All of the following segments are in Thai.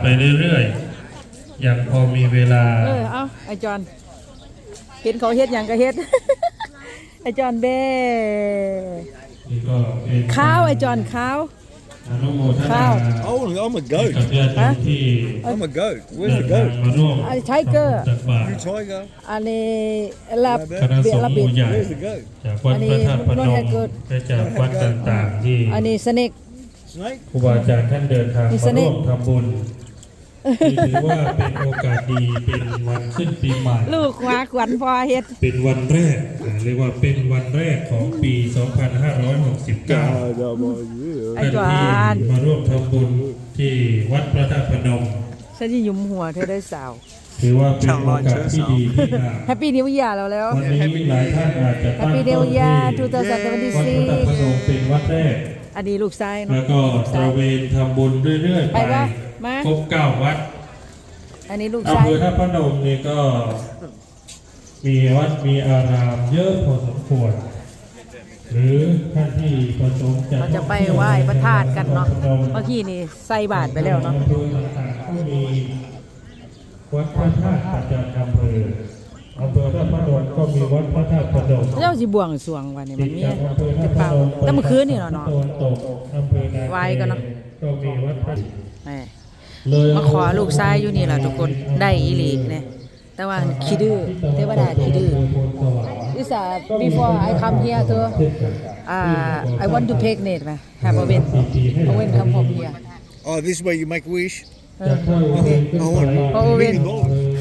ไปเรื่อยๆยังพอมีเวลา เออ เอาไอจอนเห็นเขาเฮ็ดหยังก็เฮ็ด ไอจอนเบ้นี่ก็เป็นข้าวไอจอนข้าวอนุโมทข้านาว Oh, I'm a กับ goat. ญาติโยมที่ I'm a goat. เดิ Where's น the ทาง goat? มาร่วมไอไทเกอร์ ตักบาตร You tiger. อันนี้ลาบคณะเบีสยงลาฆ์หบิ มู่ดใหญ่ Where's the goat? จากวัดพระธาตุพนมและจากวัดต่างๆที่อันนี้สเน็ก Snake? ครูบาอาจารย์ท่านเดินทางมีมาเสน่ร่วห์มทำบุญนี่ถือว่าเป็นโอกาสดีเป็นวันขึ้นปีใหม่ ลูกหวาขวัญพอเฮ็ด เป็นวันแรกอ่าเรียกว่าเป็นวันแรกของปี 2569ไอท่านจอที่นมาร่วมทำบุญที่วัดพระธาตุพนม ฉันจะยุมหัวเธอได้สาว ถือว่าเป็นโอกาสที่ดีที่งามแฮปปี้นิว e a แล้วแล้ว วันนี้หลายท่านอาจจะตั้ง Happy ต้ New นที่ Year วัดพระธาตุพนม2026เป็นวัดแรก อันนี้ลูกชายแล้เนาะวก็ตระเวนทำบุญเรื่อยๆ ไปไปวะมาครบเก้าวัดอันนี้ลูกอำชายเภอท่าตุพนมนี่ก็ มีวัดมีอารามเยอะพอสมควร หรือท่านที่ประสงค์จะเราจะไปไหว้พระธาตุกันเนาะเมื่อกี้นี่ใส่บาตรไปแล้วเนาะอำเภอต่างๆก็มีวัดพระธาตุประจำอำเภอ อำเภอท่าตุพนมก็มีวัดพระธาตุพนมเจ้าสิบวงสรวงวันนี้ติมัดนมีกับอำเภอจะท่าตุพเป่านมแต่เมื่อคืนนี่เนาะเนาะตะวันตกอำเภอนาไว้กันเนาะก็มีวัดพระแหมเลยมาขอลูกชายอยู่นี่แหละทุกคนได้อีหลีเนี่ยแต่ว่าขี้ดื้อเทวดาขี้ดื้อ This uh, before I come here to uh, I want to pregnant ไหม have a wen a wen come from here Oh, this is where you make a wish? จะเข้าไปขึ้น I ไป want เพราะว่าเว้น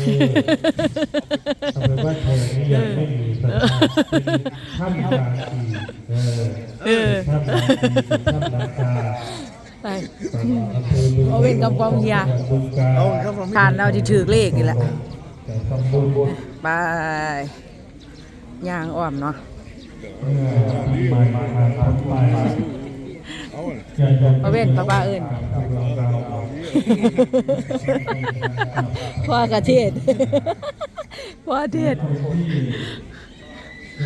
million dollars. อำเภอบ้านแพงนี่ยังไม่มีพระธาตุเป็นถ้ำนาคีเออถ้ำนาคีเป็นถ้ำนาคาไปเอเมืองเอาเว้นกับกองเฮียบึงกาทานเราที่ถือเลขนี่แหละแต่ทำบุญบนไปย่างอ้อมเนาะเอปีใหม่มาทำไป I want อย่ายอมเอาเว้นป้าป้าเอิญ พ่อกระเทศพ่อเทศ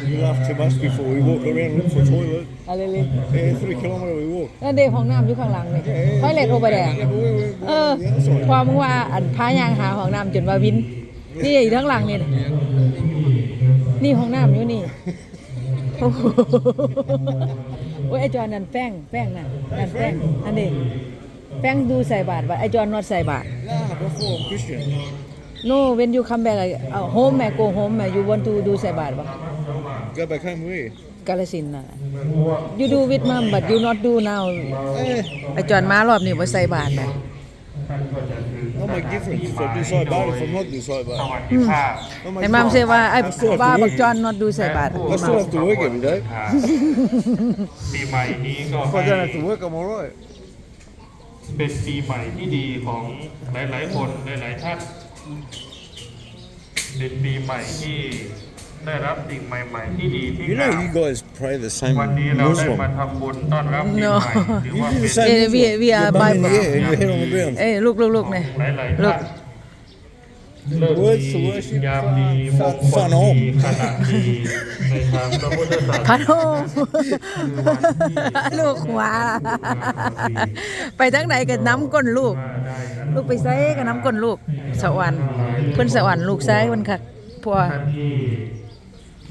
You laugh too much before we walk around look for a toilet. อะไรเลย Yeah, three kilometre we walk. นั่นเด็กห้องน้ำอยู่ข้างหลังนี่ไฟเล็ตโอเปแดง Yeah, but we, we, we เออ the other side. พอมึงว่าอันพายางหาห้องน้ำจนว่าวิน นี่อยู่ข้างหลังนี่นี่ห้องน้ำอยู่นี่โอ้โหโอ้ยไอจอนนั่นแป้งแป้งน่ะนั่นแป้งอันนี้ แป้งดูใส่บาทว่าไอจอนนอดใส่บาท Nah, before I'm Christian. no when you come back like, uh, home แม่ go home แม่ you want to do ใส่บาทปะ Go back home where? กาลสินธุ์น่ะ you do with mom but you not do now Eh, ไอจอนมารอบนี้บ่ใส่บาทนะ I'll make difference if I do side bar if I'm not do side bar. ไอมัมเซว่าไอว่าบักจอน not do ใส่บาท I still have to work every day. ปีใหม่นี้ก็ If ให้ I don't have to work, I'm alright. เป็นปีใหม่ที่ดีของหลาย ๆ คนหลาย ๆ ท่านเป็นปีใหม่ที่ได้รับสิ่งใหม่ ๆ ที่ดีที่ You งาม know, you guys pray the same วันนี้เราได้ Muslim. มาทำบุญต้อนรับปี No ใหม่ถือ You ว่า do เป็ the น same. Eh, we- Muslim. we are Your bum in the Bible. air and your head on the ground. เอ้ยลูกลูกลูกเนี่ย หลายๆลูท่ากน เลิก Words ดี to worship ยามดีมงค Fun ล home. ดีขณะดีในทางพระพุทธศาสพันาดโฮมลูกหัว ไปทั้งไหนกับน้ำก้นลูก ลูกไปใส่กับน้ำก้นลูก สวรรค์เพิ่นสวรรค์ลูกใส่มันคักพอท่านที่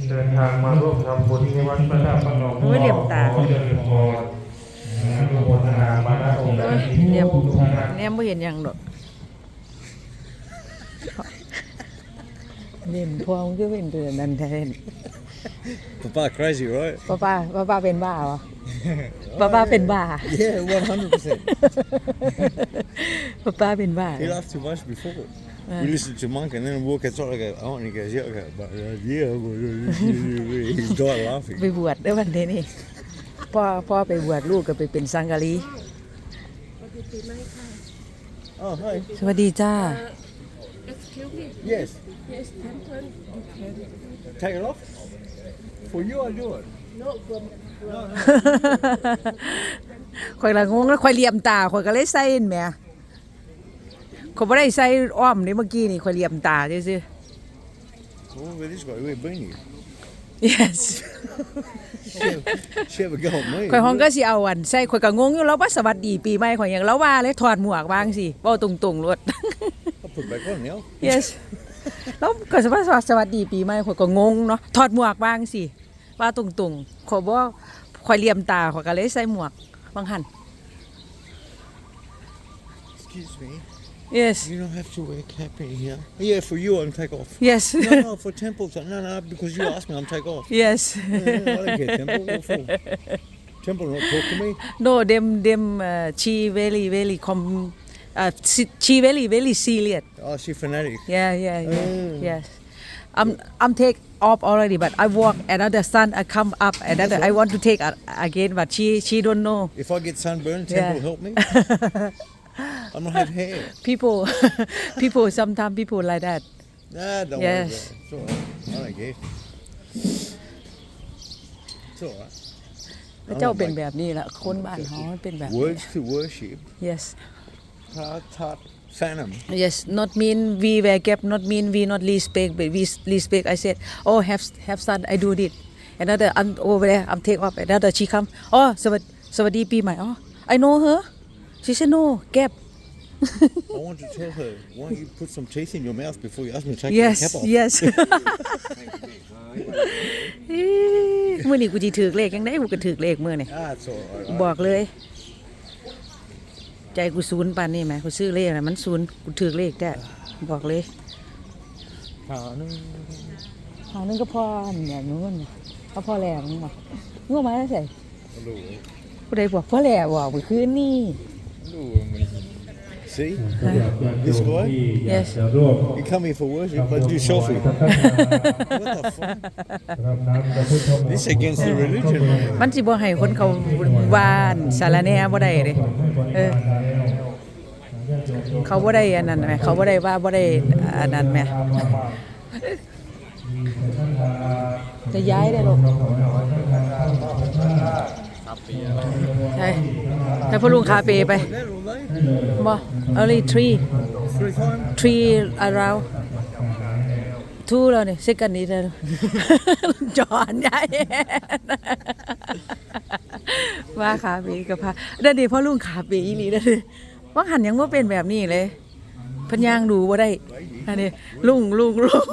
เดินทางมาร่วมทำบุญที่วัดพระธาตุพนมโอ้ยเหลี่ยมตาขอเจริญพรนะอนุโมทนามาณองค์ใดที่เนี่ยทุกท่านเนี่ยบ่เห็นหยังดอก เล่นพวงก็เป็นเดือนนั้นแทน Papa crazy, right? ป้าป้าป้าป้าเป็นบ้าเหรอป้าป้าเป็นบ้า Yeah, 100%. ป้าป้าเป็นบ้า He laughed too much before. We listened to Monk and then we walk outside. I go, oh, and he goes, yeah, okay, but uh, yeah, but, uh, he's died laughing. ไปบวชได้วันนี้นี่พ่อพ่อไปบวชลูกก็ไปเป็นสังกะรี Oh, hi. สวัสดีจ้า Yes. Take it off. For you, I do it. ข่อยละงงแล้วข่อยเหลี่ยมตาข่อยก็เลยใส่นั่นแหมข่อยบ่ได้ใส่อ้อมนี่เมื่อกี้นี่ข่อยเหลี่ยมตาซื่อ Oh, where this guy? Where been you? ๆ yes She have a go at me. ข่อยห้องก็สิเอาอันใส่ข่อยก็งงอยู่แล้วว่าสวัสดีปีใหม่ข่อยหยังแล้วว่าเลยถอดหมวกวางสิเว้าตรงๆ โลด I'll put it back on now. yes แล้วก็สวัสดีสวัสดีปีใหม่ข่อยก็งงเนาะถอดหมวกวางสิว่าตรงๆข่อยบ่ข่อยเหลี่ยมตาข่อยก็เลยใส่หมวกบางหัน Excuse me. yes You don't have to wear a cap in here. Yeah, for you, I'm take off. yes no, no, for temples. No, no, because you asked me, I'm take off. yes Yeah, I don't care, temple. What for? Temple not talk to me. no them them uh, she very very com uh, she- she very very serious Oh, she fanatic. Yeah, yeah, yeah. Mm. Yes. I'm I'm take off already, but I walk another sun. I come up another. I want to take a- again, but she she don't know. If I get sunburned, Yeah. temple help me. I don't have hair. People, people. Sometimes people like that. Nah, don't Yes. worry about it. It's all right. I don't care. It's all right. พระเจ้าเป็นแบบนี้แหละคนบ้านเขามันเป็นแบบนี้ Words to worship. Yes, Tat, tat, phantom. yes. Not mean we were kept. Not mean we not respect, but we respect. I said, oh, have have son. I do it. Another I'm over there. I'm take off. Another she come. Oh, สวัสสวัสดีปีใหม่ Oh, I know her. She said no. Gap. I want to tell her, why don't you put some teeth in your mouth before you ask me to take yes the cap off? yes มื่อนี้กูจีถือเลขยังได้กูก็ถือเลขมื่อนี่ Ah, it's all right. บอกเลย ใจกูศูนย์ปานนี่ไหมกูซื้อเลขนะมันศูนย์กูถือเลขได้บอกเลย Ah, no. หางนึงก็พอเนี่ยนู้นเอาพ่อแหล่มึงบอกงูมาแล้วใส่ Hello. กูได้บอกพ่อแหล่บอกไปคืนนี่ Hello, See? ก็อยากจะโยมที่อยากจะร่วม You come here for worship, but do selfie. สักการะ What the fuck? รับน้ำพระพุทธมนต์ This against the religion, man. มันสิบ่ให้คนเขาว่านสารแหน่บ่ได้เลยเออ เขาบ่ได้อันนั้นไหมเขาบ่ได้ว่าบ่ได้อันนั้นไหมจะย้ายได้หรอกใช่ให้พ่อลุงคาเฟ่ไป There all day. บ่ only three Three around two แล้วนี่ second นี้แล้วจอนใหญ่ว่าคาเฟ่กับพาเดี๋ยวนี้พ่อลุงคาเฟ่อีหลีเด้อ ว่าหันยังว่าเป็นแบบนี้เลย พันยางดูว่าได้อันนี้ลุงลุงลุง